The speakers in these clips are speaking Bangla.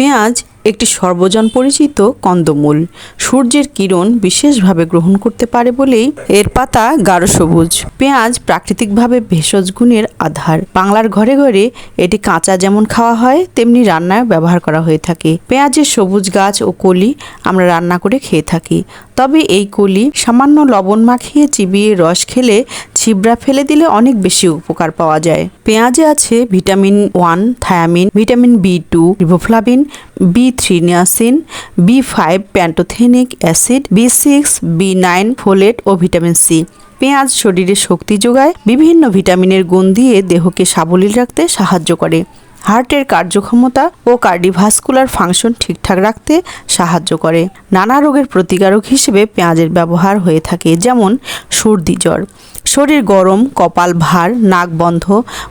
পেঁয়াজ একটি সর্বজন পরিচিত কন্দমূল। সূর্যের কিরণ বিশেষভাবে গ্রহণ করতে পারে বলেই এর পাতা গাঢ় সবুজ। পেঁয়াজ প্রাকৃতিকভাবে ভেষজ গুণের আধার। বাংলার ঘরে ঘরে এটি কাঁচা যেমন খাওয়া হয়, তেমনি রান্নায় ব্যবহার করা হয়ে থাকে। পেঁয়াজের সবুজ গাছ ও কলি আমরা রান্না করে খেয়ে থাকি। তবে এই কলি সামান্য লবণ মাখিয়ে চিবিয়ে রস খেলে ছিবড়া ফেলে দিলে অনেক বেশি উপকার পাওয়া যায়। পেঁয়াজে আছে vitamin one, thiamine, vitamin B two, riboflavin, B three niacin B five pantothenic acid B six B nine folate ও ভিটামিন সি পেঁয়াজ শরীরে শক্তি যোগায়, বিভিন্ন ভিটামিনের গুণ দিয়ে দেহকে সাবলীল রাখতে সাহায্য করে। হার্টের কার্যক্ষমতা ও কার্ডিভাস্কুলার ফাংশন ঠিকঠাক রাখতে সাহায্য করে। নানা রোগের প্রতিকারক হিসেবে পেঁয়াজের ব্যবহার হয়ে থাকে, যেমন সর্দি জ্বর। শরীর গরম, কপাল ভার, নাক বন্ধ,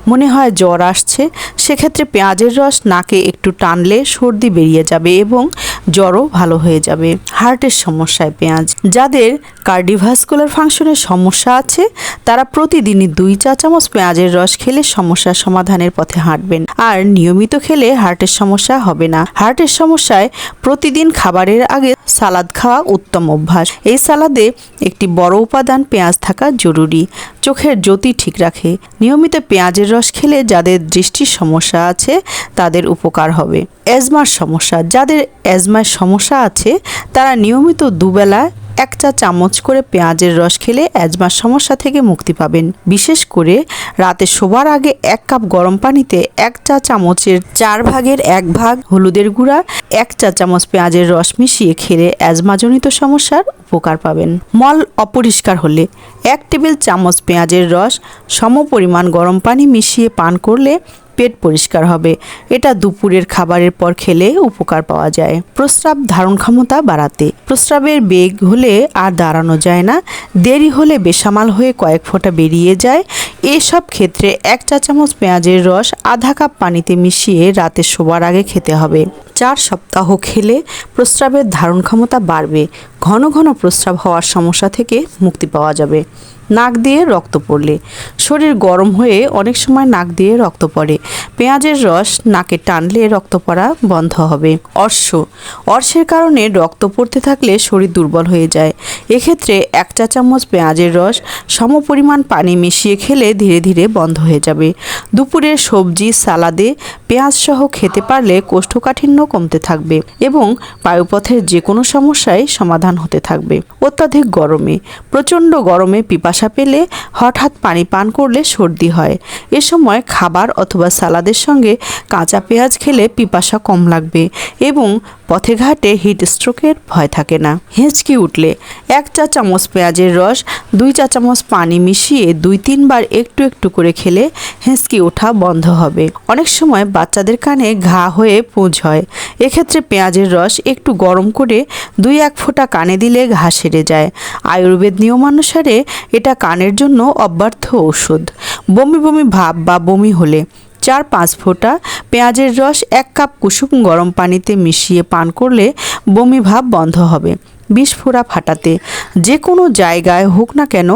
মনে হয় জ্বর আসছে, সেক্ষেত্রে পেঁয়াজের রস নাকে একটু টানলে সর্দি বেরিয়ে যাবে এবং জ্বরও ভালো হয়ে যাবে। হার্টের সমস্যায় পেঁয়াজ। যাদের কার্ডিভাস্কুলার ফাংশনের সমস্যা আছে, তারা প্রতিদিনই দুই চা চামচ পেঁয়াজের রস খেলে সমস্যার সমাধানের পথে হাঁটবেন। আর নিয়মিত খেলে হার্টের সমস্যা হবে না। হার্টের সমস্যায় প্রতিদিন খাবারের আগে সালাদ খাওয়া উত্তম অভ্যাস। এই সালাদে একটি বড় উপাদান পেঁয়াজ থাকা জরুরি। চোখের জ্যোতি ঠিক রাখে। নিয়মিত পেঁয়াজের রস খেলে যাদের দৃষ্টির সমস্যা আছে, তাদের উপকার হবে। অ্যাজমার সমস্যা। যাদের অ্যাজমার সমস্যা আছে, তারা নিয়মিত দুবেলা এক চা চামচ করে পেঁয়াজের রস খেলে অ্যাজমার সমস্যা থেকে মুক্তি পাবেন। বিশেষ করে রাতে শোবার আগে এক কাপ গরম পানিতে এক চা চামচের চার ভাগের এক ভাগ হলুদের গুঁড়া, এক চা চামচ পেঁয়াজের রস মিশিয়ে খেলে অ্যাজমাজনিত সমস্যার উপকার পাবেন। মল অপরিষ্কার হলে এক টেবিল চামচ পেঁয়াজের রস, সমপরিমাণ গরম পানি মিশিয়ে পান করলে পেট পরিষ্কার হবে। এটা দুপুরের খাবারের পর খেলে উপকার পাওয়া যায়। প্রস্রাব ধারণ ক্ষমতা বাড়াতে। প্রস্রাবের বেগ হলে আর দাঁড়ানো যায় না। দেরি হলে বেসামাল হয়ে কয়েক ফোঁটা বেরিয়ে যায়। এসব ক্ষেত্রে এক চা চামচ পেঁয়াজের রস, আধা কাপ পানিতে মিশিয়ে রাতে শোবার আগে খেতে হবে। চার সপ্তাহ খেলে প্রস্রাবের ধারণ ক্ষমতা বাড়বে। ঘন ঘন প্রস্রাব হওয়ার সমস্যা থেকে মুক্তি পাওয়া যাবে। নাক দিয়ে রক্ত পড়লে। শরীর গরম হয়ে অনেক সময় নাক দিয়ে রক্ত পড়ে। পেঁয়াজের রস নাকে টানলে রক্ত পড়া বন্ধ হবে। অর্শ। অর্শের কারণে রক্ত পড়তে থাকলে শরীর দুর্বল হয়ে যায়। এক্ষেত্রে এক চা চামচ পেঁয়াজের রস, সমপরিমাণ পানি মিশিয়ে খেলে ধীরে ধীরে বন্ধ হয়ে যাবে। দুপুরের সবজি, সালাদে পেঁয়াজ সহ খেতে পারলে কোষ্ঠকাঠিন্য কমতে থাকবে এবং বায়ুপথের যে কোনো সমস্যায় সমাধান হতে থাকবে। অত্যাধিক গরমে। প্রচণ্ড গরমে পিপাসা পেলে হঠাৎ পানি পান করলে সর্দি হয়। এ সময় খাবার অথবা সালাদের সঙ্গে কাঁচা পেঁয়াজ খেলে পিপাসা কম লাগবে এবং পথে ঘাটে হিট স্ট্রোকের ভয় থাকে না। হেঁচকি উঠলে এক চা চামচ পেঁয়াজের রস, দুই চা চামচ পানি মিশিয়ে দুই তিনবার একটু একটু করে খেলে হেঁচকি ওঠা বন্ধ হবে। অনেক সময় বাচ্চাদের কানে ঘা হয়ে পুঁজ হয়। এক্ষেত্রে পেঁয়াজের রস একটু গরম করে দুই এক ফোঁটা কানে দিলে ঘা সেরে যায়। আয়ুর্বেদ নিয়মানুসারে এটা কানের জন্য অব্যর্থ ঔষধ বমি বমি ভাব বা বমি হলে চার পাঁচ ফোঁটা পেঁয়াজের রস এক কাপ কুসুম গরম পানিতে মিশিয়ে পান করলে বমি ভাব বন্ধ হবে। বিষ ফোড়া ফাটাতে যে কোনো জায়গায় হোক না কেন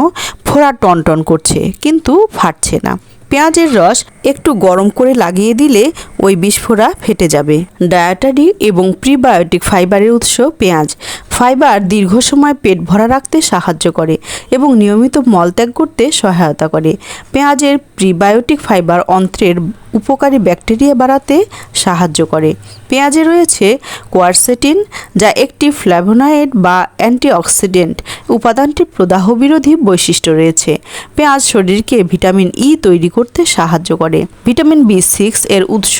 ফোড়া টনটন করছে, কিন্তু ফাটছে না। পেঁয়াজের রস একটু গরম করে লাগিয়ে দিলে ওই বিস্ফোরা ফেটে যাবে। ডায়াটারি এবং প্রিবায়োটিক ফাইবারের উৎস পেঁয়াজ। ফাইবার দীর্ঘ সময় পেট ভরা রাখতে সাহায্য করে এবং নিয়মিত মলত্যাগ করতে সহায়তা করে। পেঁয়াজের প্রিবায়োটিক ফাইবার অন্ত্রের উপকারী ব্যাকটেরিয়া বাড়াতে সাহায্য করে। পেঁয়াজে রয়েছে কোয়ারসেটিন, যা একটি ফ্ল্যাভোনায়েড বা অ্যান্টিঅক্সিডেন্ট। উপাদানটির প্রদাহ বিরোধী বৈশিষ্ট্য রয়েছে। পেঁয়াজ শরীরকে ভিটামিন ই তৈরি করতে সাহায্য করে। ভিটামিন বি সিক্স এর উৎস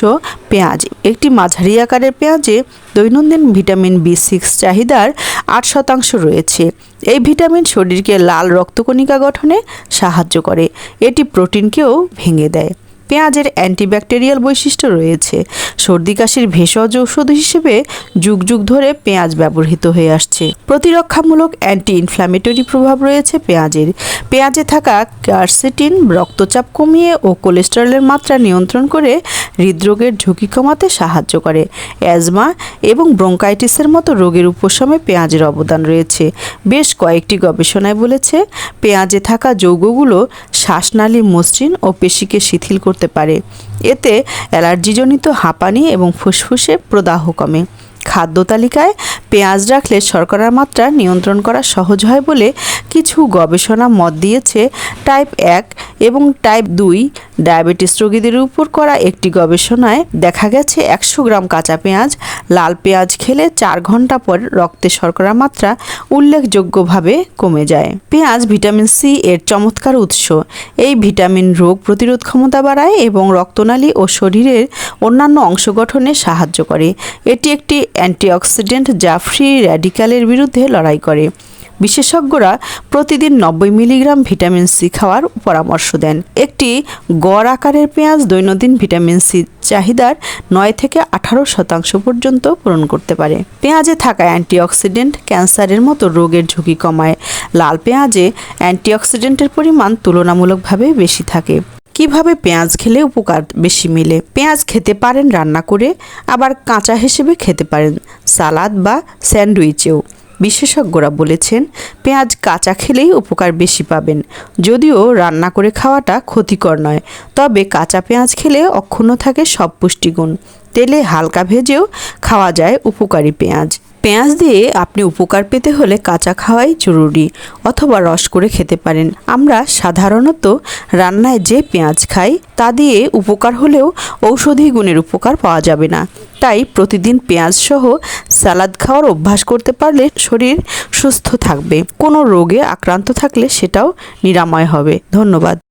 পেঁয়াজ। একটি মাঝারি আকারের পেঁয়াজে দৈনন্দিন ভিটামিন বি সিক্স চাহিদার আট শতাংশ রয়েছে। এই ভিটামিন শরীরকে লাল রক্তকণিকা গঠনে সাহায্য করে। এটি প্রোটিনকেও ভেঙে দেয়। পেঁয়াজের অ্যান্টিব্যাকটেরিয়াল বৈশিষ্ট্য রয়েছে। সর্দি কাশির ভেষজ ঔষধ হিসেবে যুগ যুগ ধরে পেঁয়াজ ব্যবহৃত হয়ে আসছে। প্রতিরক্ষামূলক অ্যান্টি ইনফ্ল্যামেটরি প্রভাব রয়েছে পেঁয়াজের। পেঁয়াজে থাকা কার্সেটিন, রক্তচাপ কমিয়ে ও কোলেস্টেরলের মাত্রা নিয়ন্ত্রণ করে হৃদরোগের ঝুঁকি কমাতে সাহায্য করে। অ্যাজমা এবং ব্রঙ্কাইটিসের মতো রোগের উপশমে পেঁয়াজের অবদান রয়েছে। বেশ কয়েকটি গবেষণায় বলেছে, পেঁয়াজে থাকা যৌগগুলো শ্বাসনালী মসৃণ ও পেশিকে শিথিল করতে করতে পারে। এতে অ্যালার্জিজনিত হাঁপানি এবং ফুসফুসে প্রদাহ কমে। খাদ্য তালিকায় পেঁয়াজ রাখলে শর্করার মাত্রা নিয়ন্ত্রণ করা সহজ হয় বলে কিছু গবেষণা মত দিয়েছে টাইপ এক এবং টাইপ দুই। ডায়াবেটিস রোগীদের উপর করা একটি গবেষণায় দেখা গেছে একশো গ্রাম কাঁচা পেঁয়াজ, লাল পেঁয়াজ খেলে চার ঘণ্টা পর রক্তে শর্করার মাত্রা উল্লেখযোগ্যভাবে কমে যায়। পেঁয়াজ ভিটামিন সি এর চমৎকার উৎস। এই ভিটামিন রোগ প্রতিরোধ ক্ষমতা বাড়ায় এবং রক্তনালী ও শরীরের অন্যান্য অংশ গঠনে সাহায্য করে। এটি একটি অ্যান্টিঅক্সিডেন্ট যা ফ্রি র্যাডিক্যালের বিরুদ্ধে লড়াই করে। বিশেষজ্ঞরা প্রতিদিন নব্বই মিলিগ্রাম ভিটামিন সি খাওয়ার পরামর্শ দেন। একটি গড় আকারের পেঁয়াজ দৈনন্দিন ভিটামিন সি চাহিদার নয় থেকে আঠারো শতাংশ পর্যন্ত পূরণ করতে পারে। পেঁয়াজে থাকা অ্যান্টিঅক্সিডেন্ট ক্যান্সারের মতো রোগের ঝুঁকি কমায়। লাল পেঁয়াজে অ্যান্টিঅক্সিডেন্টের পরিমাণ তুলনামূলকভাবে বেশি থাকে। কীভাবে পেঁয়াজ খেলে উপকার বেশি মিলে? পেঁয়াজ খেতে পারেন রান্না করে, আবার কাঁচা হিসেবে খেতে পারেন। সালাদ বা স্যান্ডউইচেও। বিশেষজ্ঞরা বলেছেন, পেঁয়াজ কাঁচা খেলেই উপকার বেশি পাবেন। যদিও রান্না করে খাওয়াটা ক্ষতিকর নয়, তবে কাঁচা পেঁয়াজ খেলে অক্ষুণ্ণ থাকে সব পুষ্টিগুণ। তেলে হালকা ভেজেও খাওয়া যায় উপকারী পেঁয়াজ। পেঁয়াজ দিয়ে আপনি উপকার পেতে হলে কাঁচা খাওয়াই জরুরি অথবা রস করে খেতে পারেন। আমরা সাধারণত রান্নায় যে পেঁয়াজ খাই, তা দিয়ে উপকার হলেও ঔষধি গুণের উপকার পাওয়া যাবে না। তাই প্রতিদিন পেঁয়াজ সহ সালাদ খাওয়ার অভ্যাস করতে পারলে শরীর সুস্থ থাকবে। কোনো রোগে আক্রান্ত থাকলে সেটাও নিরাময় হবে। ধন্যবাদ।